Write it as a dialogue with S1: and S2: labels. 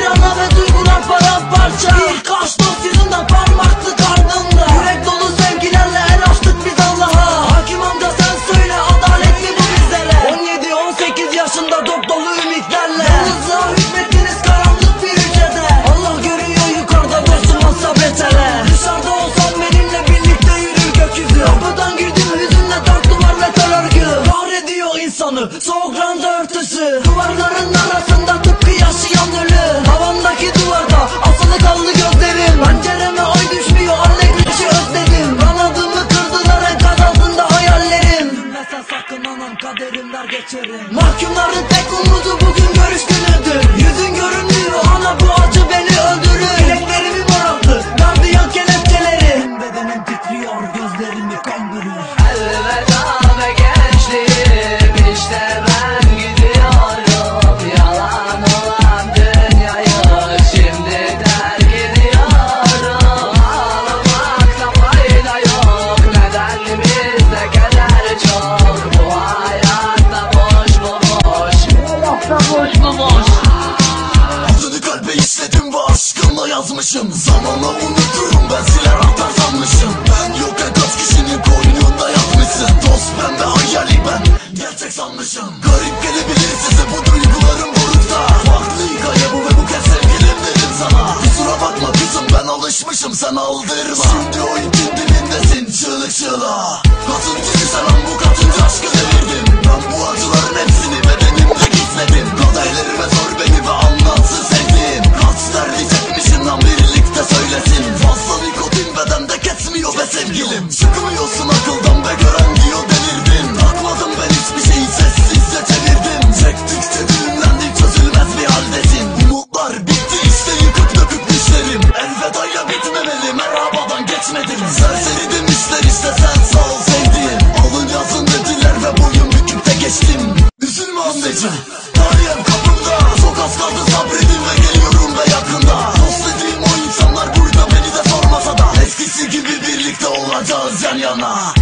S1: bir ana ve duygular paramparça. Birkaç dost yüzünden parmaktı karnında Yürek dolu sevgilerle el açtık biz Allah'a. Hakim amca sen söyle adalet mi bu bizlere? 17-18 yaşında dop dolu ümitlerle. Yalnızlığa hükmettiniz karanlık bir hücrede Allah görüyor yukarıda dostum sabret hele. Dışarıda olsam benimle birlikte yürür gökyüzü. Kapıdan girdim hüzünle dark duvar metal örgü. Kahrediyor insanı soğuk ranza örtüsü geçerim Mahkumların
S2: yazmışım. Zamanla unuturum ben siler atar sanmışım Ben yokken kaç kişinin koynunda yatmışsın. Ben ve hayali ben gerçek sanmışım 真